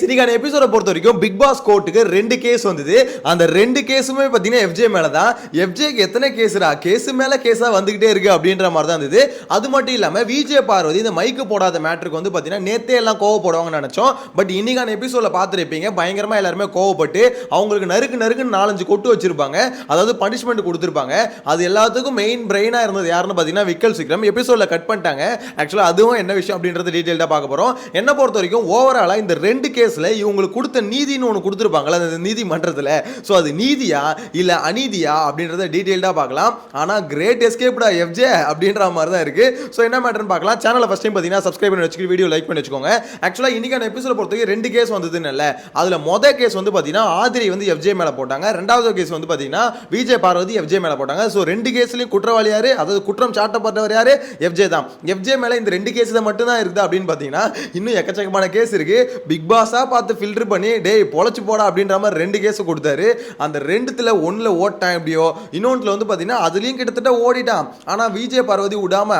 சினிகான எபிசோட பொறுத்த வரைக்கும் பிக் பாஸ் கோர்ட்டுக்கு ரெண்டு கேஸ் வந்தது. அந்த ரெண்டு கேஸுமே பார்த்தீங்கன்னா எஃப்ஜே மேல தான் எஃப்ஜேக்கு எத்தனை கேஸ்ரா கேஸ் மேல கேஸா வந்துகிட்டே இருக்கு அப்படின்ற மாதிரி தான் இருந்தது. அது மட்டும் இல்லாமல் விஜே பார்வதி இந்த மைக்கு போடாத மேட்ருக்கு வந்து பார்த்தீங்கன்னா நேத்தே எல்லாம் கோவப்படுவாங்கன்னு நினச்சோம். பட் இன்னைக்கான எபிசோட பார்த்துருப்பீங்க பயங்கரமாக எல்லாருமே கோவப்பட்டு அவங்களுக்கு நறுக்கு நறுக்குன்னு நாலஞ்சு கொட்டு வச்சிருப்பாங்க. அதாவது பனிஷ்மெண்ட் கொடுத்துருப்பாங்க. அது எல்லாத்துக்கும் மெயின் பிரெயினாக இருந்தது யாருன்னு பார்த்தீங்கன்னா விக்கல் சிக்ரம் எபிசோட்ல கட் பண்ணிட்டாங்க. ஆக்சுவலாக அதுவும் என்ன விஷயம் அப்படின்றது டீட்டெயில்டாக பார்க்க போகிறோம் என்ன பொறுத்த வரைக்கும் ஓவராலாக இந்த ரெண்டு கேஸில் இவங்களுக்கு கொடுத்த நீதின்னு ஒன்று கொடுத்துருப்பாங்களே அந்த நீதிமன்றத்தில். ஸோ அது நீதியா இல்லை அநீதியா அப்படின்றத டீட்டெயில்டாக பார்க்கலாம். ஆனால் கிரேட் எஸ்கேப்டா எஃப்ஜே அப்படின்ற மாதிரி தான் இருக்கு. ஸோ என்ன மேட்டர்னு பார்க்கலாம். சேனலை ஃபஸ்ட் டைம் பார்த்தீங்கன்னா சப்ஸ்கிரைப் பண்ணி வச்சுக்கிட்டு வீடியோ லைக் பண்ணி வச்சுக்கோங்க. ஆக்சுவலாக இன்றைக்கான எபிசோட பொறுத்தவரைக்கும் ரெண்டு கேஸ் வந்ததுன்னு இல்லை. அதில் மொதல் கேஸ் வந்து பார்த்தீங்கன்னா ஆதிரி வந்து எஃப்ஜே மேலே போட்டாங்க. ரெண்டாவது கேஸ் வந்து பார்த்தீங்கன்னா விஜய் பார்வதி எஃப்ஜே மேலே போட்டாங்க. ஸோ ரெண்டு கேஸ்லையும் குற்றவாளி யாரு? அதாவது குற்றம் சாட்டப்பட்டவர் யார்? எஃப்ஜே தான். எஃப்ஜே மேலே இந்த ரெண்டு கேஸ் மட்டும்தான் மட்டும் தான் இருக்குது அப்படின்னு பார்த்தீங்கன்னா இன்னும் எக்கச்சக்கமான கேஸ் இருக்கு. பிக் பாஸ் பாஸாக பார்த்து ஃபில்டர் பண்ணி டேய் பொழைச்சி போடா அப்படின்ற மாதிரி ரெண்டு கேஸ் கொடுத்தாரு. அந்த ரெண்டுத்தில் ஒன்றில் ஓட்டான் எப்படியோ இன்னொன்றில் வந்து பார்த்தீங்கன்னா அதுலேயும் கிட்டத்தட்ட ஓடிட்டான். ஆனால் விஜய் பார்வதி விடாம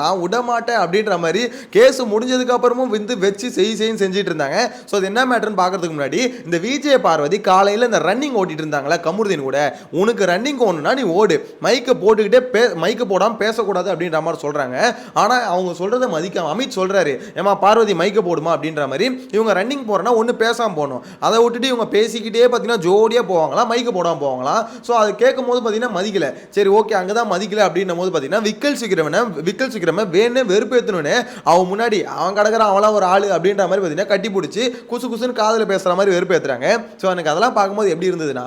நான் விட மாட்டேன் அப்படின்ற மாதிரி கேஸ் முடிஞ்சதுக்கு அப்புறமும் வந்து வச்சு செய் செய்யும் செஞ்சுட்டு இருந்தாங்க. ஸோ அது என்ன மேட்டர்னு பார்க்கறதுக்கு முன்னாடி இந்த விஜய் பார்வதி காலையில் இந்த ரன்னிங் ஓட்டிட்டு இருந்தாங்களா கமுருதீன் கூட. உனக்கு ரன்னிங் ஓடணும்னா நீ ஓடு. மைக்கை போட்டுக்கிட்டே பே மைக்கை போடாமல் பேசக்கூடாது அப்படின்ற மாதிரி சொல்கிறாங்க ஆனால் அவங்க சொல்கிறத மதிக்காம அமித் சொல்கிறாரு ஏமா பார்வதி மைக்கை போடுமா அப்படின்ற மாதிரி இவங்க ரன்னிங் போகிறேன்னா ஒன்று பேசாமல் போகணும் அதை விட்டுட்டு இவங்க பேசிக்கிட்டே பார்த்தீங்கன்னா ஜோடியாக போவாங்களா? மைக்கு போடாமல் போவாங்களாம் ஸோ அது கேட்கும் போது பார்த்தீங்கன்னா மதிக்கல. சரி ஓகே அங்கே தான் மதிக்கல அப்படின்னும் போது பார்த்தீங்கன்னா விக்கல் சிக்கிறவனை விக்கல் சிக்கிறவன் வேணே வெறுப்பேற்றணுன்னு அவன் முன்னாடி அவன் கிடக்கிற அவளாம் ஒரு ஆள் அப்படின்ற மாதிரி பார்த்தீங்கன்னா கட்டி பிடிச்சி குசு குசுன்னு காதில் பேசுகிற மாதிரி வெறுப்பேற்றுறாங்க ஸோ எனக்கு அதெல்லாம் பார்க்கும்போது எப்படி இருந்ததுன்னா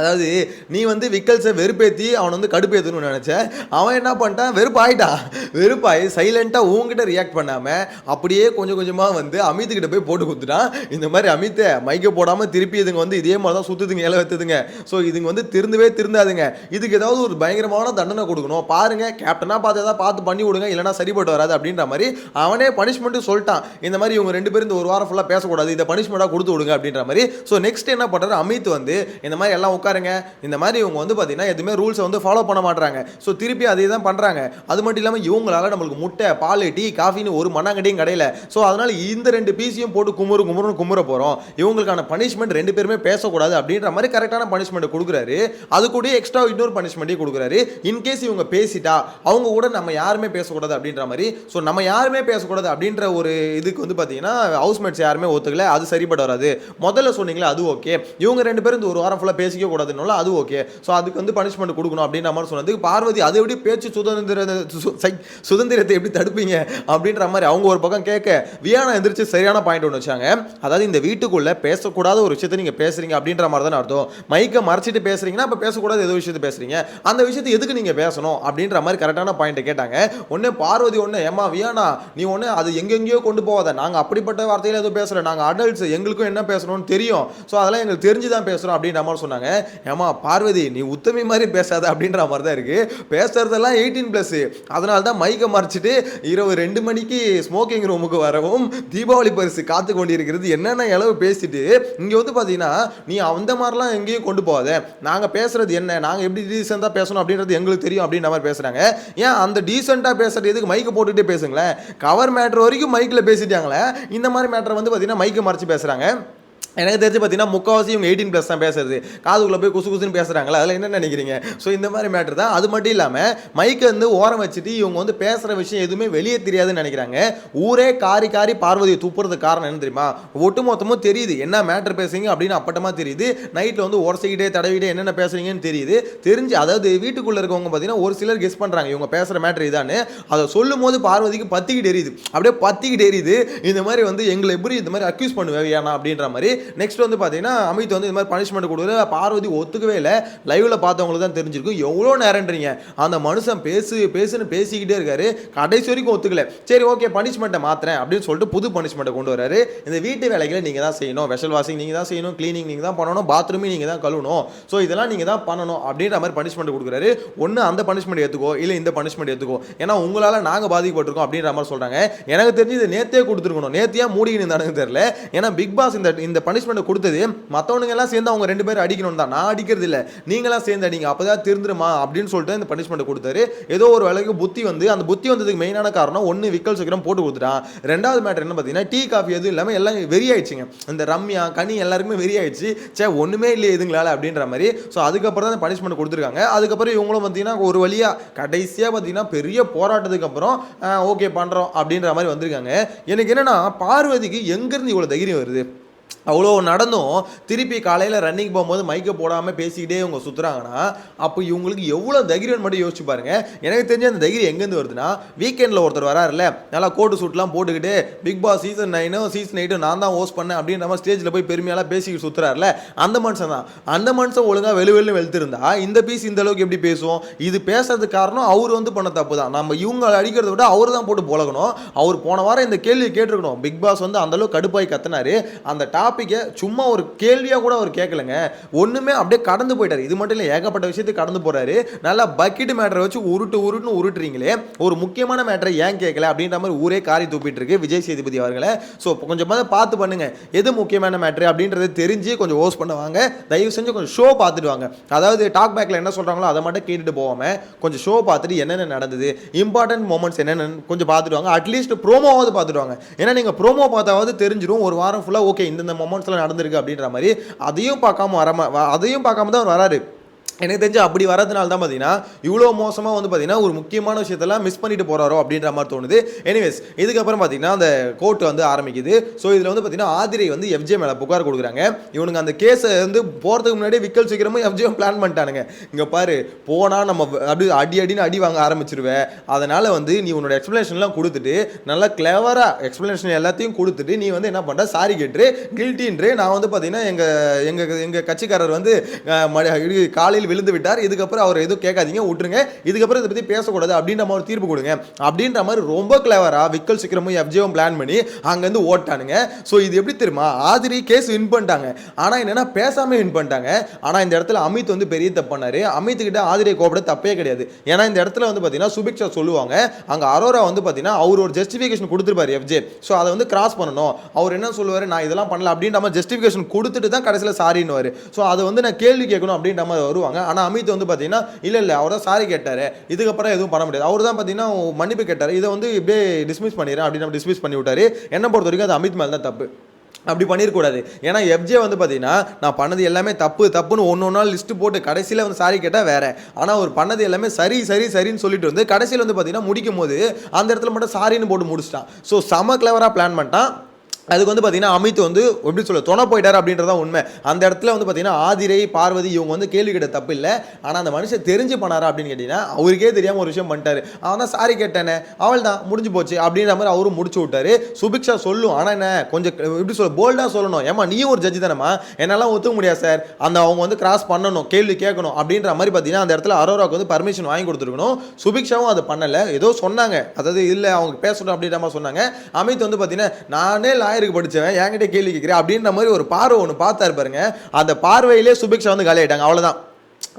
அதாவது நீ வந்து விக்கல்ஸை வெறுப்பேற்றி அவனை வந்து கடுப்பேற்றணும்னு நினச்ச அவன் என்ன பண்ணிட்டான்? வெறுப்பாயிட்டான் வெறுப்பாயி சைலண்ட்டாக உங்ககிட்ட ரியாக்ட் பண்ணாமல் அப்படியே கொஞ்சம் கொஞ்சமாக வந்து அமித்துக்கிட்ட போய் போட்டு கொடுத்துட்டான் இந்த மாதிரி அமித்தை மைக்கை போடாமல் திருப்பி இதுங்க வந்து இதே மாதிரி தான் சுற்றுதுங்க இலை வைத்துதுங்க ஸோ இதுங்க வந்து திருந்தவே திருந்தாதுங்க. இதுக்கு ஏதாவது ஒரு பயங்கரமான தண்டனை கொடுக்கணும். பாருங்க கேப்டனாக பார்த்து ஏதாவது பார்த்து பண்ணி விடுங்க இல்லைனா சரிப்பட்டு வராது அப்படின்ற மாதிரி அவனே பனிஷ்மெண்ட்டு சொல்லிட்டான். இந்த மாதிரி இவங்க ரெண்டு பேரும் இந்த ஒரு வாரம் ஃபுல்லாக பேசக்கூடாது இதை பனிஷ்மெண்ட்டாக கொடுத்து விடுங்க அப்படின்ற மாதிரி. ஸோ நெக்ஸ்ட் என்ன பண்ணுறாரு அமித் வந்து இந்த மாதிரி எல்லாம் உட்காருங்க. இந்த மாதிரி இவங்க வந்து பார்த்தீங்கன்னா எதுவுமே ரூல்ஸை வந்து ஃபாலோ பண்ண மாட்டாங்க ஸோ திருப்பி அதே தான் பண்ணுறாங்க அது மட்டும் இல்லாமல் இவங்களால நம்மளுக்கு முட்டை பால் டீ காஃபின்னு ஒரு மண்ணாங்கட்டியும் கிடையில. ஸோ அதனால் இந்த ரெண்டு பீஸையும் போட்டு குமுறு குமுறுன்னு குமுற போகிறோம் இவங்களுக்கான பனிஷ்மெண்ட் ரெண்டு பேருமே பேசக்கூடாது அப்படின்ற மாதிரி கரெக்டான பனிஷ்மெண்ட் கொடுக்குறாரு. அது கூட எக்ஸ்ட்ரா இன்னொரு பனிஷ்மெண்ட்டையும் கொடுக்குறாரு. இன்கேஸ் இவங்க பேசிட்டா அவங்க கூட நம்ம யாருமே பேசக்கூடாது அப்படின்ற மாதிரி. ஸோ நம்ம யாருமே பேசக்கூடாது அப்படின்ற ஒரு இதுக்கு வந்து பார்த்தீங்கன்னா ஹவுஸ்மேட்ஸ் யாருமே ஒத்துக்கல. அது சரிப்பட வராது. முதல்ல சொன்னீங்களே அது ஓகே இவங்க ரெண்டு பேரும் இந்த ஒரு வாரம் ஃபுல்லாக பேசிக்க கூடாதுனால அது ஓகே ஸோ அதுக்கு வந்து பனிஷ்மெண்ட் கொடுக்கணும் அப்படின்ற மாதிரி சொன்னதுக்கு பார்வதி அதை எப்படி பேச்சு சுதந்திர சு- சுதந்திரத்தை எப்படி தடுப்பீங்க அப்படின்ற மாதிரி அவங்க ஒரு பக்கம் கேட்க வியானா எந்திரிச்சு சரியான பாயிண்ட் ஒன்று வச்சாங்க. அதாவது இந்த வீட்டுக்குள்ள பேசக்கூடாத ஒரு விஷயத்தை நீங்கள் பேசுறீங்க அப்படின்ற மாதிரி தானே அர்த்தம். மைக்கை மறைச்சிட்டு பேசுறீங்கன்னா அப்போ பேசக்கூடாது ஏதோ விஷயத்தை பேசுறீங்க. அந்த விஷயத்தை எதுக்கு நீங்கள் பேசணும் அப்படின்ற மாதிரி கரெக்டான பாயிண்ட்டை கேட்டாங்க. ஒன்று பார்வதி ஒன்று ஏமா வியானா நீ ஒன்று அது எங்கெங்கேயோ கொண்டு போகாத. நாங்கள் அப்படிப்பட்ட வார்த்தையில் எதுவும் பேசலை. நாங்கள் அடல்ட்ஸ் எங்களுக்கும் என்ன பேசணும்னு தெரியும். ஸோ அதெல்லாம் எங்களுக்கு தெரிஞ்சு தான் பேசுகிறோம் அப்படின்ற மாதிரி சொன்னாங்க. ஏமா பார்வதி நீ உத்தமி மாதிரி பேசாத அப்படின்ற மாதிரி தான் இருக்குது பேசுறதெல்லாம் எயிட்டீன் ப்ளஸ்ஸு அதனால தான் மைக்கை மறைச்சிட்டு இரவு ரெண்டு மணிக்கு ஸ்மோக்கிங் ரூமுக்கு வரவும் தீபாவளி பரிசு காத்து கொண்டிருக்கிறது. என்னென்ன அளவு பேசிட்டு இங்கே வந்து பார்த்தீங்கன்னா நீ அந்த மாதிரிலாம் எங்கேயும் கொண்டு போகாத. நாங்கள் பேசுறது என்ன? நாங்கள் எப்படி டீசெண்டாக பேசணும் அப்படின்றது எங்களுக்கு தெரியும் அப்படின்ற மாதிரி பேசுகிறாங்க ஏன் அந்த டீசெண்டாக பேசுறது எதுக்கு? மைக்கை போட்டுகிட்டே பேசுங்களேன். கவர் மேட்ரு வரைக்கும் மைக்கில் பேசிட்டாங்களே. இந்த மாதிரி மேட்ரை வந்து பார்த்தீங்கன்னா மைக்கை மறைச்சி பேசுகிறாங்க எனக்கு தெரிஞ்சு பார்த்தீங்கன்னா முக்கால்வாசி இவங்க எயிட்டீன் ப்ளஸ் தான் பேசுறது. காதுக்குள்ளே போய் குசு குசுன்னு பேசுகிறாங்களா அதில் என்ன நினைக்கிறீங்க? ஸோ இந்த மாதிரி மேட்ரு தான். அது மட்டும் இல்லாமல் மைக்கை வந்து ஓரம் வச்சுட்டு இவங்க வந்து பேசுகிற விஷயம் எதுவுமே வெளியே தெரியாதுன்னு நினைக்கிறாங்க. ஊரே காரி காரி பார்வதியை துப்புறதுக்கு காரணம் என்ன தெரியுமா? ஒட்டு மொத்தமும் தெரியுது. என்ன மேட்ரு பேசுறீங்க அப்படின்னு அப்பட்டமாக தெரியுது. நைட்டில் வந்து உரசிக்கிட்டே தடவிட்டே என்னென்ன பேசுறீங்கன்னு தெரியுது. தெரிஞ்சு அதாவது வீட்டுக்குள்ளே இருக்கவங்க பார்த்தீங்கன்னா ஒரு சிலர் கெஸ் பண்ணுறாங்க இவங்க பேசுகிற மேட்ரு இதான்னு. அதை சொல்லும் போது பார்வதிக்கு பத்திக்கிட்டு எரியுது. அப்படியே பத்திக்கிட்டு எரியுது. இந்த மாதிரி வந்து எங்களை எப்படி இந்த மாதிரி அக்யூஸ் பண்ணுவேன் ஏன்னா அப்படின்ற மாதிரி நெக்ஸ்ட் வந்து பார்த்தீங்கன்னா அமித் வந்து இந்த மாதிரி பனிஷ்மெண்ட் கொடுக்குறது பார்வதி ஒத்துக்கவே இல்லை. லைவ்ல பார்த்தவங்களுக்கு தான் தெரிஞ்சிருக்கும். எவ்வளோ நேரம்ன்றீங்க. அந்த மனுஷன் பேசு பேசுன்னு பேசிக்கிட்டே இருக்காரு. கடைசி வரைக்கும் ஒத்துக்கல. சரி ஓகே பனிஷ்மெண்ட்டை மாத்திரேன் அப்படின்னு சொல்லிட்டு புது பனிஷ்மெண்ட்டை கொண்டு வராரு. இந்த வீட்டு வேலைகளை நீங்கள் தான் செய்யணும். வெஷல் வாஷிங் நீங்கள் தான் செய்யணும். க்ளீனிங் நீங்கள் தான் பண்ணணும். பாத்ரூமே நீங்கள் தான் கழுவணும். ஸோ இதெல்லாம் நீங்கள் தான் பண்ணணும் அப்படின்ற மாதிரி பனிஷ்மெண்ட் கொடுக்குறாரு. ஒன்று அந்த பனிஷ்மெண்ட் ஏற்றுக்கோ இல்லை இந்த பனிஷ்மெண்ட் ஏற்றுக்கோ ஏன்னா உங்களால் நாங்கள் பாதிக்கப்பட்டிருக்கோம் அப்படின்ற மாதிரி சொல்கிறாங்க எனக்கு தெரிஞ்சு இது நேத்தே கொடுத்துருக்கணும். நேத்தியாக மூடிக்கிட்டு இருந்தானுங்க தெரியல. ஏன்னா பிக் பாஸ் இந்த இந்த பனிஷ்மெண்ட் கொடுத்தது மற்றவனுங்க எல்லாம் சேர்ந்து அவங்க ரெண்டு பேரும் அடிக்கணும் தான். நான் அடிக்கிறது இல்லை. நீங்களாம் சேர்ந்து அடிங்க. அப்பதான் திருந்துருமா அப்படின்னு சொல்லிட்டு இந்த பனிஷ்மெண்ட் கொடுத்தாரு. ஏதோ ஒரு வேலைக்கு புத்தி வந்து அந்த புத்தி வந்ததுக்கு மெயினான காரணம் ஒன்று விக்கல் சீக்கிரம் போட்டு கொடுத்துட்டான். ரெண்டாவது மேட்டர் என்ன பார்த்தீங்கன்னா டீ காஃபி எதுவும் இல்லாமல் எல்லாம் வெறி ஆயிடுச்சுங்க இந்த ரம்யா கனி எல்லாருக்குமே வெறி ஆயிடுச்சு சே ஒன்றுமே இல்லை இதுங்களால அப்படின்ற மாதிரி. ஸோ அதுக்கப்புறம் தான் பனிஷ்மெண்ட் கொடுத்துருக்காங்க. அதுக்கப்புறம் இவங்களும் பார்த்தீங்கன்னா ஒரு வழியாக கடைசியாக பார்த்தீங்கன்னா பெரிய போராட்டத்துக்கு அப்புறம் ஓகே பண்ணுறோம் அப்படின்ற மாதிரி வந்திருக்காங்க. எனக்கு என்னென்னா பார்வதிக்கு எங்கேருந்து இவ்வளோ தைரியம் வருது? அவ்வளோ நடந்தும் திருப்பி காலையில் ரன்னிங் போகும்போது மைக்கை போடாமல் பேசிக்கிட்டே இவங்க சுற்றுறாங்கன்னா அப்போ இவங்களுக்கு எவ்வளோ தைரியம் மட்டும் யோசிச்சு பாருங்க. எனக்கு தெரிஞ்ச அந்த தைரியம் எங்கேருந்து வருதுன்னா வீக்கெண்டில் ஒருத்தர் வராருல்ல நல்லா கோட்டு சூட்லாம் போட்டுக்கிட்டு பிக் பாஸ் சீசன் நைனும் சீசன் எயிட்டும் நான் தான் ஹோஸ்ட் பண்ணேன் அப்படின்ற மாதிரி ஸ்டேஜில் போய் பெருமையெல்லாம் பேசிக்கிட்டு சுற்றுறாருல அந்த மனுஷன் தான். அந்த மனுஷன் ஒழுங்காக வெளு வெளு வெளுத்திருந்தா இந்த பீஸ் இந்த அளவுக்கு எப்படி பேசுவோம்? இது பேசுறதுக்கு காரணம் அவர் வந்து பண்ண தப்பு தான். நம்ம இவங்க அடிக்கிறத விட அவர் தான் போட்டு போலகணும். அவர் போன வாரம் இந்த கேள்வி கேட்டிருக்கணும். பிக் பாஸ் வந்து அந்தளவுக்கு கடுப்பாய் கத்தினாரு. அந்த டாப்பிக்கை சும்மா ஒரு கேள்வியாக கூட அவர் கேட்கலங்க. ஒன்றுமே அப்படியே கடந்து போயிட்டார். இது மட்டும் இல்லை ஏகப்பட்ட விஷயத்துக்கு கடந்து போகிறாரு நல்லா பக்கெட் மேட்டரை வச்சு உருட்டு உருட்டுன்னு உருட்டுறீங்களே. ஒரு முக்கியமான மேட்டரை ஏன் கேட்கல அப்படின்ற மாதிரி ஊரே காரி தூப்பிட்டு இருக்கு விஜய் சேதுபதி அவர்களை. ஸோ கொஞ்சமாக பார்த்து பண்ணுங்க. எது முக்கியமான மேட்ரு அப்படின்றத தெரிஞ்சு கொஞ்சம் ஹோஸ்ட் பண்ணுவாங்க தயவு செஞ்சு கொஞ்சம் ஷோ பார்த்துட்டு வாங்க. அதாவது டாக் பேக்கில் என்ன சொல்கிறாங்களோ அதை மட்டும் கேட்டுட்டு போவாமல் கொஞ்சம் ஷோ பார்த்துட்டு என்னென்ன நடந்தது இம்பார்ட்டன்ட் மூமெண்ட்ஸ் என்னென்னு கொஞ்சம் பார்த்துட்டு வாங்க. அட்லீஸ்ட் ப்ரோமோவாவது பார்த்துட்டு வாங்க. ஏன்னா நீங்கள் ப்ரோமோ பார்த்தாவது தெரிஞ்சிடும் ஒரு வாரம் ஃபுல்லாக ஓகே இந்த இந்த மொமெண்ட்ஸ்லாம் நடந்திருக்கு அப்படின்ற மாதிரி அதையும் பார்க்காம வராம அதையும் பார்க்காம தான் அவர் வராரு. எனக்கு தெரிஞ்சு அப்படி வரதுனால தான் பார்த்தீங்கன்னா இவ்வளோ மோசமாக வந்து பார்த்தீங்கன்னா ஒரு முக்கியமான விஷயத்தெல்லாம் மிஸ் பண்ணிட்டு போகிறாரோ அப்படின்ற மாதிரி தோணுது. எனிவேஸ் இதுக்கப்புறம் பார்த்தீங்கன்னா அந்த கோர்ட் வந்து ஆரம்பிக்குது. ஸோ இதில் வந்து பார்த்தீங்கன்னா ஆதிரை வந்து எஃப்ஜே மேலே புகார் கொடுக்குறாங்க. இவனுங்க அந்த கேஸை வந்து போகிறதுக்கு முன்னாடி விக்கல் சீக்கிரமும் எஃப்ஜேவும் பிளான் பண்ணிட்டானுங்க. இங்கே பாரு போனால் நம்ம அப்படி அடி அடின்னு அடி வாங்க ஆரம்பிச்சிருவேன் அதனால் வந்து நீ உன்னோட எக்ஸ்ப்ளனேஷன்லாம் கொடுத்துட்டு நல்லா கிளவராக எக்ஸ்ப்ளனேஷன் எல்லாத்தையும் கொடுத்துட்டு நீ வந்து என்ன பண்ணுற சாரி கேட்டு கில்ட்டின்று நான் வந்து பார்த்தீங்கன்னா எங்கள் எங்கள் எங்கள் கட்சிக்காரர் வந்து காலையில் விழுந்து விட்டார். இதுக்கப்புறம் அவர் எதுவும் கேட்காதீங்க விட்டுருங்க. இதுக்கப்புறம் இதை பற்றி பேசக்கூடாது. அப்படின்ற மாதிரி தீர்ப்பு கொடுங்க. அப்படின்ற மாதிரி ரொம்ப கிளவராக விக்கல் சீக்கிரமும் எஃப்ஜேவும் பிளான் பண்ணி அங்கேருந்து ஓட்டானுங்க. ஸோ இது எப்படி தெரியுமா? ஆதிரி கேஸ் வின் பண்ணிட்டாங்க. ஆனால் என்னென்னா பேசாமல் வின் பண்ணிட்டாங்க. ஆனால் இந்த இடத்துல அமித் வந்து பெரிய தப்பு பண்ணாரு. அமித் கிட்ட ஆதிரியை கோபப்பட தப்பே கிடையாது. ஏன்னா இந்த இடத்துல வந்து பார்த்தீங்கன்னா சுபிக்ஷா சொல்லுவாங்க. அங்கே அரோரா வந்து பார்த்தீங்கன்னா அவர் ஒரு ஜஸ்டிஃபிகேஷன் கொடுத்துருப்பாரு எஃப்ஜே. ஸோ அதை வந்து கிராஸ் பண்ணணும். அவர் என்ன சொல்லுவார்? நான் இதெல்லாம் பண்ணல அப்படின்ற மாதிரி ஜஸ்டிஃபிகேஷன் கொடுத்துட்டு தான் கடைசியில் சாரின்னு ஸோ அதை வந்து நான் கேள்வி கேட்கணும் அப்படின்ற மாதிரி வருவாங்க. ஆனால் அமித் வந்து பார்த்தீங்கன்னா இல்லை இல்லை அவர் தான் சாரி கேட்டார். இதுக்கப்புறம் எதுவும் பண்ண முடியாது. அவர் தான் பார்த்தீங்கன்னா மன்னிப்பு கேட்டார். இதை வந்து இப்படியே டிஸ்மிஸ் பண்ணிடுறேன் அப்படின்னு டிஸ்மிஸ் பண்ணி விட்டார். என்னை பொறுத்த வரைக்கும் அது அமித் மேலே தான் தப்பு. அப்படி பண்ணிடக்கூடாது ஏன்னா எஃப்ஜே வந்து பார்த்தீங்கன்னா நான் பண்ணது எல்லாமே தப்பு தப்புன்னு ஒன்று ஒன்றா லிஸ்ட்டு போட்டு கடைசியில் வந்து சாரி கேட்டால் வேறு. ஆனால் அவர் பண்ணது எல்லாமே சரி சரி சரின்னு சொல்லிட்டு வந்து கடைசியில் வந்து பார்த்தீங்கன்னா முடிக்கும் போது அந்த இடத்துல மட்டும் சாரின்னு போட்டு முடிச்சிட்டான். ஸோ செம கிளவராக பிளான் பண்ணிட்டான். அதுக்கு வந்து பார்த்தீங்கன்னா அமித் வந்து எப்படி சொல்ல துணை போயிட்டார் அப்படின்றதா உண்மை. அந்த இடத்துல வந்து பார்த்தீங்கன்னா ஆதிரை பார்வதி இவங்க வந்து கேள்வி கேட்ட தப்பு இல்லை. ஆனால் அந்த மனுஷன் தெரிஞ்சு பண்ணாரா அப்படின்னு கேட்டிங்கன்னா அவருக்கே தெரியாமல் ஒரு விஷயம் பண்ணிட்டாரு. அவன் தான் சாரி கேட்டேனே அவள் தான் முடிஞ்சு போச்சு அப்படின்ற மாதிரி அவரும் முடிச்சு விட்டாரு. சுபிக்ஷா சொல்லும் ஆனால் என்ன கொஞ்சம் எப்படி சொல்ல போல்டாக சொல்லணும். ஏமா நீயும் ஒரு ஜட்ஜி தானேம்மா? என்னெல்லாம் ஒத்துக்க முடியாது சார் அந்த அவங்க வந்து கிராஸ் பண்ணணும் கேள்வி கேட்கணும் அப்படின்ற மாதிரி பார்த்தீங்கன்னா அந்த இடத்துல அரோராவுக்கு வந்து பர்மிஷன் வாங்கி கொடுத்துருக்கணும். சுபிக்ஷாவும் அது பண்ணலை. ஏதோ சொன்னாங்க. அதாவது இல்லை அவங்க பேசணும் அப்படின்ற மாதிரி சொன்னாங்க. அமித் வந்து பார்த்தீங்கன்னா நானே லாயருக்கு படித்தவன் என்கிட்ட கேள்வி கேட்குறேன் அப்படின்ற மாதிரி ஒரு பார்வை ஒன்று பார்த்தாரு பாருங்க. அந்த பார்வையிலே சுபிக்ஷா வந்து காலி ஆயிட்டாங்க அவ்வளோதான்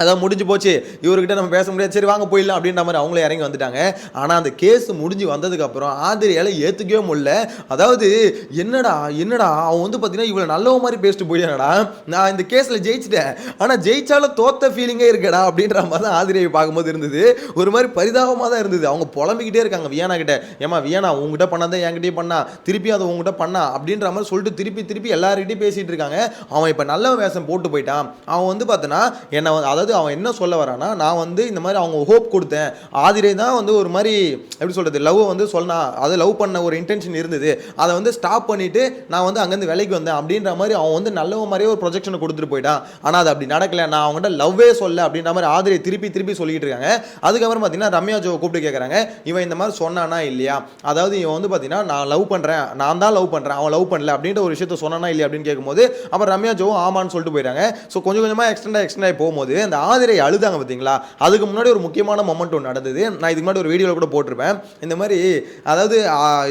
அதான் முடிஞ்சு போச்சு. இவர்கிட்ட நம்ம பேச முடியாது. சரி வாங்க போயிடலாம் அப்படின்ற மாதிரி அவங்களே இறங்கி வந்துட்டாங்க. ஆனால் அந்த கேஸ் முடிஞ்சு வந்ததுக்கப்புறம் ஆதிரியால் ஏற்றுக்கவே முடியல. அதாவது என்னடா என்னடா அவன் வந்து பார்த்தீங்கன்னா இவ்வளோ நல்லவ மாதிரி பேசிட்டு போயிடானடா நான் இந்த கேஸில் ஜெயிச்சிட்டேன். ஆனால் ஜெயிச்சாலும் தோத்த ஃபீலிங்கே இருக்கடா அப்படின்ற மாதிரி தான் ஆதிரியை பார்க்கும்போது இருந்தது. ஒரு மாதிரி பரிதாபமாக தான் இருந்தது. அவங்க புலம்பிக்கிட்டே இருக்காங்க வியானா கிட்ட. ஏமா வியானா உங்ககிட்ட பண்ணாதான் என்கிட்டயே பண்ணா. திருப்பி அதை உங்ககிட்ட பண்ணா அப்படின்ற மாதிரி சொல்லிட்டு திருப்பி திருப்பி எல்லார்கிட்டையும் பேசிகிட்டு இருக்காங்க. அவன் இப்போ நல்ல வேஷம் போட்டு போயிட்டான். அவன் வந்து பார்த்தனா என்னை வந்து அதாவது அவன் என்ன சொல்ல வரானா நான் வந்து இந்த மாதிரி அவங்க ஹோப் கொடுத்தேன். ஆதிரை தான் வந்து ஒரு மாதிரி எப்படி சொல்கிறது லவ் வந்து சொன்னா அதை லவ் பண்ண ஒரு இன்டென்ஷன் இருந்தது. அதை வந்து ஸ்டாப் பண்ணிட்டு நான் வந்து அங்கேருந்து வேலைக்கு வந்தேன் அப்படின்ற மாதிரி அவன் வந்து நல்ல மாதிரியே ஒரு ப்ரொஜெக்ஷனை கொடுத்துட்டு போயிட்டான். ஆனால் அது அப்படி நடக்கல. நான் அவங்ககிட்ட லவ்வே சொல்ல அப்படின்ற மாதிரி ஆதிரை திருப்பி திருப்பி சொல்லிட்டு இருக்காங்க. அதுக்கப்புறம் பார்த்தீங்கன்னா ரம்யா ஜோவை கூப்பிட்டு கேட்குறாங்க இவன் இந்த மாதிரி சொன்னானா இல்லையா? அதாவது இவன் வந்து பார்த்தீங்கன்னா நான் லவ் பண்ணுறேன் நான் தான் லவ் பண்ணுறேன் அவன் லவ் பண்ணல அப்படின்ற ஒரு விஷயத்த சொன்னானா இல்லையா அப்படின்னு கேட்கும்போது அப்புறம் ரம்யா ஜோவும் ஆமான்னு சொல்லிட்டு போயிட்டாங்க. ஸோ கொஞ்சம் கொஞ்சமாக எக்ஸ்டெண்ட் எக்ஸ்டெண்ட் ஆகி போகும்போது அந்த ஆதிரை அழுதாங்க பார்த்தீங்களா? அதுக்கு முன்னாடி ஒரு முக்கியமான மொமெண்ட் ஒன்று நடந்தது. நான் இதுக்கு முன்னாடி ஒரு வீடியோவில் கூட போட்டிருப்பேன். இந்த மாதிரி அதாவது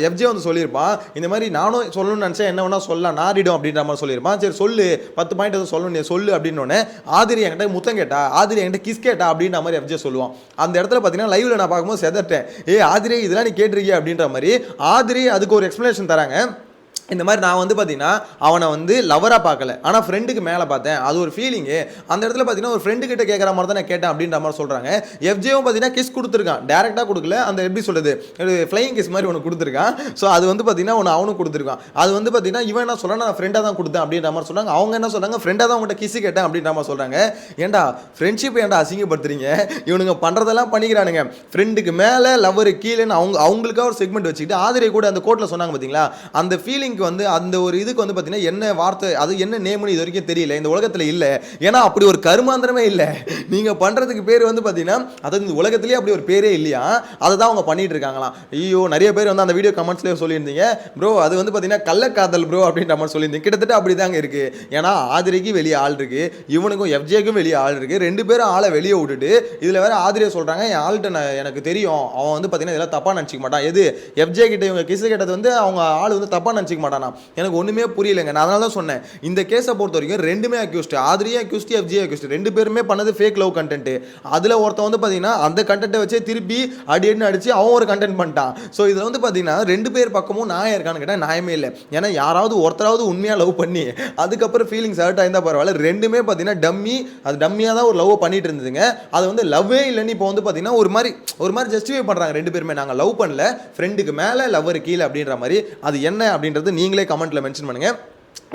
எஃப்ஜே வந்து சொல்லியிருப்பான் இந்த மாதிரி நானும் சொல்லணும்னு நினச்சேன் என்ன வேணால் சொல்லலாம் நாரிடும் அப்படின்ற மாதிரி சொல்லியிருப்பான் சரி சொல்லு பத்து பாயிண்ட் எதுவும் சொல்லணும் நீ சொல்லு அப்படின்னோடனே ஆதிரி என்கிட்ட முத்தம் கேட்டா ஆதிரி என்கிட்ட கிஸ் கேட்டா அப்படின்ற மாதிரி எஃப்ஜே சொல்லுவான். அந்த இடத்துல பார்த்தீங்கன்னா லைவில் நான் பார்க்கும்போது செதட்டேன் ஏ ஆதிரி இதெல்லாம் நீ கேட்டிருக்கிய அப்படின்ற மாதிரி ஆதிரி அதுக்கு ஒரு எக்ஸ்ப்ளனேஷன் தராங்க. இந்த மாதிரி நான் வந்து பார்த்தீங்கன்னா அவனை வந்து லவராக பார்க்கல. ஆனால் ஃப்ரெண்டுக்கு மேலே பார்த்தேன். அது ஒரு ஃபீலிங்கு அந்த இடத்துல பார்த்தீங்கன்னா ஒரு ஃப்ரெண்டு கிட்ட கேட்குற மாதிரி தான் நான் கேட்டேன் அப்படின்ற மாதிரி சொல்கிறாங்க எஃப்ஜேவும் பார்த்தீங்கன்னா கிஸ் கொடுத்துருக்கான். டேரெக்டாக கொடுக்கல. அந்த எப்படி சொல்கிறது ஃப்ளையிங் கிஸ் மாதிரி ஒன்று கொடுத்துருக்கான். ஸோ அது வந்து பார்த்தீங்கன்னா ஒன்று அவனும் கொடுத்துருக்கான். அது வந்து பார்த்தீங்கன்னா இவன் என்ன சொல்கிறான் நான் ஃப்ரெண்டாக தான் கொடுத்தேன் அப்படின்ற மாதிரி சொன்னாங்க. அவங்க என்ன சொன்னாங்க? ஃப்ரெண்டாக தான் உங்கள்கிட்ட கிஸ் கேட்டேன் அப்படின்ற மாதிரி சொல்கிறாங்க ஏன்டா ஃப்ரெண்ட்ஷிப் ஏன்டா அசிங்கப்படுத்துறீங்க? இவனுங்க பண்ணுறதெல்லாம் பண்ணிக்கிறானுங்க. ஃப்ரெண்டுக்கு மேலே லவ்வர் கீழேன்னு அவங்க அவங்களுக்காக ஒரு செக்மெண்ட் வச்சுக்கிட்டு ஆதிரை கூட அந்த கோர்ட்டில் சொன்னாங்க பார்த்தீங்களா அந்த ஃபீலிங் ஃபீலிங்க்கு வந்து அந்த ஒரு இதுக்கு வந்து பார்த்தீங்கன்னா என்ன வார்த்தை அது என்ன நேம்னு இது வரைக்கும் தெரியல இந்த உலகத்தில் இல்லை. ஏன்னா அப்படி ஒரு கருமாந்திரமே இல்லை. நீங்கள் பண்ணுறதுக்கு பேர் வந்து பார்த்தீங்கன்னா அது இந்த உலகத்துலேயே அப்படி ஒரு பேரே இல்லையா? அதை தான் அவங்க பண்ணிட்டு இருக்காங்களாம். ஐயோ நிறைய பேர் வந்து அந்த வீடியோ கமெண்ட்ஸ்லேயே சொல்லியிருந்தீங்க. ப்ரோ அது வந்து பார்த்தீங்கன்னா கள்ளக்காதல் ப்ரோ அப்படின்ற மாதிரி சொல்லியிருந்தீங்க. கிட்டத்தட்ட அப்படி தாங்க இருக்கு. ஏன்னா ஆதிரிக்கு வெளியே ஆள் இருக்குது இவனுக்கும் எஃப்ஜேக்கும் வெளியே ஆள் இருக்குது ரெண்டு பேரும் ஆளை வெளியே விட்டுட்டு இதில் வேற ஆதிரியை சொல்கிறாங்க என் ஆள்கிட்ட நான் எனக்கு தெரியும். அவன் வந்து பார்த்தீங்கன்னா இதெல்லாம் தப்பாக நினச்சிக்க மாட்டான். எது? எஃப்ஜே கிட்ட இவங்க கிசு கேட்டது வந்து அவங்க ஆள் வந்து தப்பாக நினச்சிக்க மாட்டானா எனக்கு ஒன்றுமே புரியலைங்க. நான் அதனால தான் சொன்னேன். இந்த கேஸை பொறுத்த வரைக்கும் ரெண்டுமே அக்யூஸ்ட் ஆதிரியே அக்யூஸ்ட் எஃப்ஜி அக்யூஸ்ட் ரெண்டு பேருமே பண்ணது ஃபேக் லவ் கண்டென்ட் அதில் ஒருத்தன் வந்து பார்த்தீங்கன்னா அந்த கண்டென்ட்டை வச்சே திருப்பி அடி அடி அடிச்சு அவன் ஒரு கண்டென்ட் பண்ணிட்டான். ஸோ இதில் வந்து பார்த்தீங்கன்னா ரெண்டு பேர் பக்கமும் நான் இருக்கான்னு கேட்டால் நியாயமே இல்லை. ஏன்னா யாராவது ஒருத்தராவது உண்மையாக லவ் பண்ணி அதுக்கப்புறம் ஃபீலிங்ஸ் ஹர்ட் ஆயிருந்தா பரவாயில்ல. ரெண்டுமே பார்த்தீங்கன்னா டம்மி அது டம்மியாக தான் ஒரு லவ் பண்ணிட்டு இருந்ததுங்க. அது வந்து லவ்வே இல்லைன்னு இப்போ வந்து பார்த்தீங்கன்னா ஒரு மாதிரி ஒரு மாதிரி ஜஸ்டிஃபை பண்ணுறாங்க ரெண்டு பேருமே நாங்கள் லவ் பண்ணல. ஃப்ரெண்டுக்கு மேலே லவ்வர் கீழே அப்படின்ற மாதிரி. அது என்ன அப்படின்றது நீங்களே கமெண்ட்டில் மென்ஷன் பண்ணுங்கள்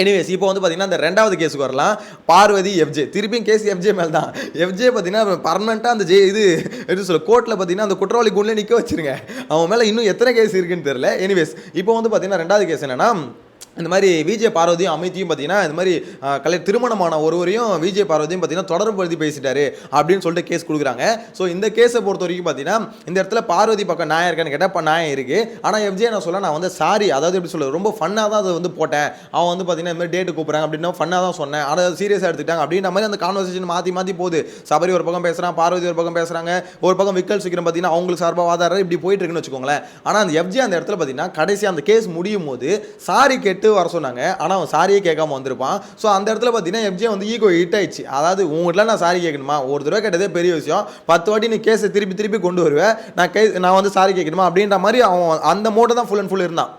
எனிவேஸ் இப்போ வந்து பார்த்தீங்கன்னா அந்த ரெண்டாவது கேஸுக்கு வரலாம். பார்வதி எஃப்ஜே திருப்பியும் கேஸ் எஃப்ஜே மேல் தான். எஃப்ஜே பார்த்தீங்கன்னா பர்மனெண்ட்டாக அந்த ஜே இது எப்படி சொல்ல கோர்ட்டில் பார்த்தீங்கன்னா அந்த குற்றவாளி குள்ளே நிற்க வச்சிருங்க. அவன் மேலே இன்னும் எத்தனை கேஸ் இருக்குன்னு தெரியல. எனிவேஸ் இப்போ வந்து பார்த்தீங்கன்னா ரெண்டாவது கேஸ் என்னன்னா இந்த மாதிரி விஜய் பார்வதியும் அமித்தையும் பார்த்தீங்கன்னா இந்த மாதிரி கலை திருமணமான ஒருவரையும் விஜய் பார்வதியும் பார்த்தீங்கன்னா தொடர்பு பேசிட்டாரு அப்படின்னு சொல்லிட்டு கேஸ் கொடுக்குறாங்க. ஸோ இந்த கேஸை பொறுத்த வரைக்கும் பார்த்தீங்கன்னா இந்த இடத்துல பார்வதி பக்கம் நியாயம் இருக்கேன்னு கேட்டால் இப்போ நியாயம் இருக்கு. ஆனால் எஃப்ஜே நான் சொல்ல நான் வந்து சாரி அதாவது எப்படி சொல்ல ரொம்ப ஃபன்னாக தான் அதை வந்து போட்டேன். அவன் வந்து பார்த்தீங்கன்னா இந்த மாதிரி டேட்டு கூப்பிட்றாங்க அப்படின்னா ஃபன்னாக தான் சொன்னேன். அதை சீரியஸாக எடுத்துட்டாங்க அப்படின்ற மாதிரி அந்த கான்வர்சேஷன் மாற்றி மாற்றி போகுது. சபரி ஒரு பக்கம் பேசுகிறான் பார்வதி ஒரு பக்கம் பேசுகிறாங்க ஒரு பக்கம் விக்கல் சீக்கிரம் பார்த்தீங்கன்னா அவங்களுக்கு சார்பாக வாதாடுற இப்படி போயிட்டு இருக்குன்னு வச்சுக்கோங்களேன். ஆனால் அந்த எஃப்ஜே அந்த இடத்துல பார்த்தீங்கன்னா கடைசி அந்த கேஸ் முடியும் போது சாரி கேட்டு வர சொன்னாங்க. ஆனால் அவன் சாரியே கேட்காம வந்திருப்பான். ஸோ அந்த இடத்துல பார்த்தீங்கன்னா எஃப்ஜே வந்து ஈகோ ஹிட் ஆயிடுச்சு. அதாவது உங்கள்கிட்ட நான் சாரி கேட்கணுமா? ஒரு தடவை கேட்டதே பெரிய விஷயம். பத்து வாட்டி நீ கேஸை திருப்பி திருப்பி கொண்டு வருவேன் நான் கே நான் வந்து சாரி கேட்கணுமா? அப்படின்ற மாதிரி அவன் அந்த மோட்டை தான் ஃபுல் அண்ட் ஃபுல் இருந்தான்.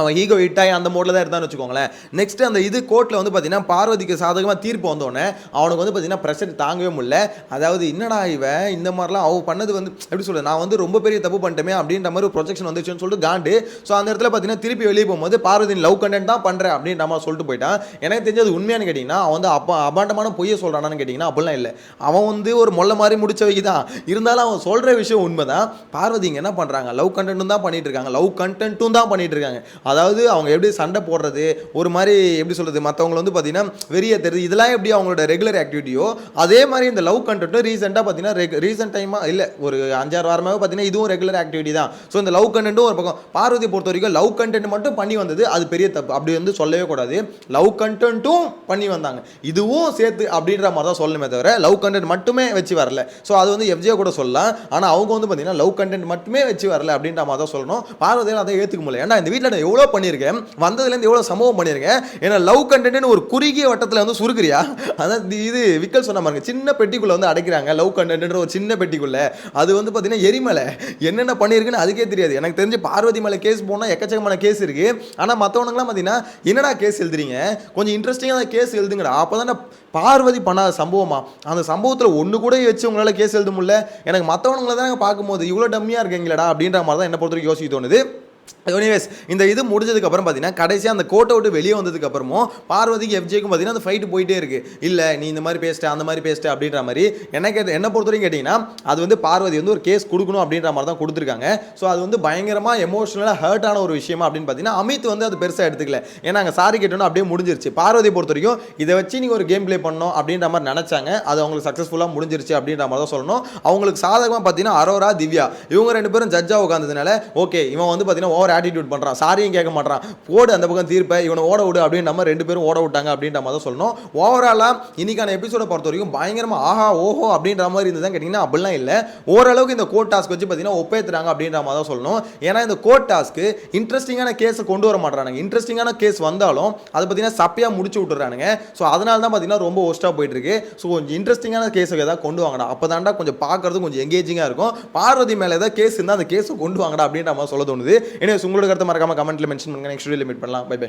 அவன் ஈகோ ஹிட் ஆகி அந்த மோடில் தான் இருந்தான்னு வச்சுக்கோங்களேன். நெக்ஸ்ட் அந்த இது கோர்ட்டில் வந்து பார்த்தீங்கன்னா பார்வதிக்கு சாதகமாக தீர்ப்பு வந்தோடனே அவனுக்கு வந்து பார்த்தீங்கன்னா ப்ரெஷர் தாங்கவே முடியல. அதாவது என்னடா இவன் இந்த மாதிரிலாம் அவள் பண்ணது வந்து எப்படி சொல்கிறது நான் வந்து ரொம்ப பெரிய தப்பு பண்ணிட்டேமே அப்படின்ற மாதிரி ஒரு ப்ரொஜெக்ஷன் வந்துச்சுன்னு சொல்லிட்டு காண்டு. ஸோ அந்த இடத்துல பார்த்தீங்கன்னா திருப்பி வெளியே போகும்போது பார்வதி லவ் கண்டென்ட் தான் பண்ணுறேன் அப்படின்ற மாதிரி சொல்லிட்டு போயிட்டான். எனக்கு தெரிஞ்சது உண்மையானு கேட்டிங்கன்னா அவன் வந்து அப்பா அபாண்டமான பொய்யை சொல்கிறானான்னு கேட்டிங்கன்னா அப்படிலாம் இல்லை. அவன் வந்து ஒரு மொல்லை மாதிரி முடிச்ச வைக்கு தான். இருந்தாலும் அவன் சொல்கிற விஷயம் உண்மைதான். பார்வதி பார்வதிங்க என்ன பண்ணுறாங்க லவ் கண்டென்ட்டும் தான் பண்ணிட்டு இருக்காங்க. லவ் கண்டென்ட்டும் தான் பண்ணிட்டு இருக்காங்க. அதாவது அவங்க எப்படி சண்டை போடுறது ஒரு மாதிரி எப்படி சொல்கிறது மற்றவங்களை வந்து பார்த்தீங்கன்னா வெறிய தெரியுது இதெல்லாம் எப்படி அவங்களோட ரெகுலர் ஆக்டிவிட்டியோ அதே மாதிரி இந்த லவ் கண்டென்ட்டும் ரீசெண்டாக பார்த்தீங்கன்னா ரீசெண்ட் டைமாக இல்லை ஒரு அஞ்சாறு வாரமாக பார்த்தீங்கன்னா இதுவும் ரெகுலர் ஆக்டிவிட்டி தான். ஸோ இந்த லவ் கண்டென்ட்டும் ஒரு பக்கம். பார்வதி பொறுத்த வரைக்கும் லவ் கண்டென்ட் மட்டும் பண்ணி வந்தது அது பெரிய தப்பு. அப்படி வந்து சொல்லவே கூடாது. லவ் கண்டென்ட்டும் பண்ணி வந்தாங்க. இதுவும் சேர்த்து அப்படின்ற மாதிரி தான் சொல்லணுமே தவிர லவ் கண்டென்ட் மட்டுமே வச்சு வரல. ஸோ அது வந்து எஃப்ஜே கூட சொல்லலாம். ஆனால் அவங்க வந்து பார்த்தீங்கன்னா லவ் கண்டென்ட் மட்டுமே வச்சு வரல அப்படின்ற மாதிரி தான் சொல்லணும். பார்வதியால் அதை ஏற்றுக்க முடியல. ஏன்னா இந்த வீட்டில் எவ்வளோ பண்ணியிருக்கேன் வந்ததுலேருந்து எவ்வளோ சம்பவம் பண்ணியிருக்கேன் ஏன்னா லவ் கண்டென்ட்னு ஒரு குறுகிய வட்டத்தில் வந்து சுருக்குறியா? அதான் இது- விக்கல் சொன்ன பாருங்க சின்ன பெட்டிக்குள்ளே வந்து அடைக்கிறாங்க லவ் கண்டென்ட்ன்ற ஒரு சின்ன பெட்டிக்குள்ளே. அது வந்து பார்த்தீங்கன்னா எரிமலை. என்னென்ன பண்ணியிருக்குன்னு அதுக்கே தெரியாது. எனக்கு தெரிஞ்சு பார்வதி மேலே கேஸ் போனால் எக்கச்சக்கமான கேஸ் இருக்குது ஆனால் மற்றவனுங்களாம் பார்த்தீங்கன்னா என்னடா கேஸ் எழுதுறீங்க? கொஞ்சம் இன்ட்ரெஸ்டிங்காக கேஸ் எழுதுங்கடா. அப்போ தானே பார்வதி பண்ணாத சம்பவமா? அந்த சம்பவத்தில் ஒன்று கூட வச்சு உங்களால் கேஸ் எழுத முடியல. எனக்கு மற்றவனுங்களை தான் பார்க்கும்போது இவ்வளோ டம்மியாக இருக்கீங்களடா? அப்படின்ற மாதிரி தான் என்ன பொறுத்த வரைக்கும் யோசிக்க தோணுது. எனிவேஸ் இந்த இது முடிஞ்சதுக்கப்புறம் பார்த்தீங்கன்னா கடைசியாக அந்த கோட்டை விட்டு வெளியே வந்ததுக்கப்புறமும் பார்வதிக்கு எஃப்ஜேக்கும் பார்த்தீங்கன்னா அந்த ஃபைட்டு போயிட்டே இருக்குது இல்லை நீ இந்த மாதிரி பேசிட்ட அந்த மாதிரி பேசிட்ட அப்படின்ற மாதிரி. என்ன கேட்ட என்ன பொறுத்த வரைக்கும் கேட்டிங்கன்னா அது வந்து பார்வதி வந்து ஒரு கேஸ் கொடுக்கணும் அப்படின்ற மாதிரி தான் கொடுத்துருக்காங்க. ஸோ அது வந்து பயங்கரமாக எமோஷனலாக ஹர்ட் ஆன ஒரு விஷயமா அப்படின்னு பார்த்தீங்கன்னா அமித் வந்து அது பெருசாக எடுத்துக்கல. ஏன்னா அங்கே சாரி கேட்டோன்னு அப்படியே முடிஞ்சிருச்சு. பார்வதி பொறுத்த வரைக்கும் இதை வச்சு நீங்கள் ஒரு கேம் ப்ளே பண்ணணும் அப்படின்ற மாதிரி நினச்சாங்க. அது அவங்களுக்கு சக்ஸஸ்ஃபுல்லாக முடிஞ்சிருச்சு அப்படின்ற மாதிரி தான் சொல்லணும். அவங்களுக்கு சாதகமாக பார்த்தீங்கன்னா அரோரா திவ்யா. இவங்க ரெண்டு பேரும் ஜட்ஜாக உட்காந்ததுனால ஓகே இவன் வந்து பார்த்தீங்கன்னா ஓவர் ஆட்டிடியூட் பண்ணுறான் சாரியும் கேட்க மாட்டான் போடு அந்த பக்கம் தீர்ப்பை இவனை ஓட விடு அப்படின்னு நம்ம ரெண்டு பேரும் ஓட விட்டாங்க அப்படின்ற மாதிரி தான் சொல்லணும். ஓவராலாக இன்னைக்கான எபிசோட பொறுத்த வரைக்கும் பயங்கரமாக ஆஹா ஓஹோ அப்படின்ற மாதிரி இருந்ததுதான் கேட்டிங்கன்னா அப்படிலாம் இல்லை. ஓரளவுக்கு இந்த கோர்ட் டாஸ்க் வச்சு பார்த்தீங்கன்னா ஒப்பேத்துறாங்க அப்படின்ற மாதிரி தான் சொல்லணும். ஏன்னா இந்த கோர்ட் டாஸ்க்கு இன்ட்ரெஸ்டிங்கான கேஸை கொண்டு வர மாட்டாங்க இன்ட்ரெஸ்டிங்கான கேஸ் வந்தாலும் அது பார்த்தீங்கன்னா சப்பையாக முடிச்சு விட்டுறானுங்க. ஸோ அதனால தான் பார்த்தீங்கன்னா ரொம்ப ஒஸ்ட்டாக போயிட்டு இருக்கு ஸோ கொஞ்சம் இன்ட்ரெஸ்டிங்கான கேஸை ஏதாவது கொண்டு வாங்கடா. அப்போ தாண்டா கொஞ்சம் பார்க்கறது கொஞ்சம் எங்கேஜிங்காக இருக்கும். பார்வதி மேலே ஏதாவது கேஸ் இருந்தால் அந்த கேஸை கொண்டு வாங்கடா அப்படின்ற மாதிரி சொல்ல தோணுது. எனவே உங்களோட கருத்தை மறக்காம கமெண்ட்ல மென்ஷன் பண்ணுங்க. நெக்ஸ்ட் வீடியோ மீட் பண்ணலாம். Bye bye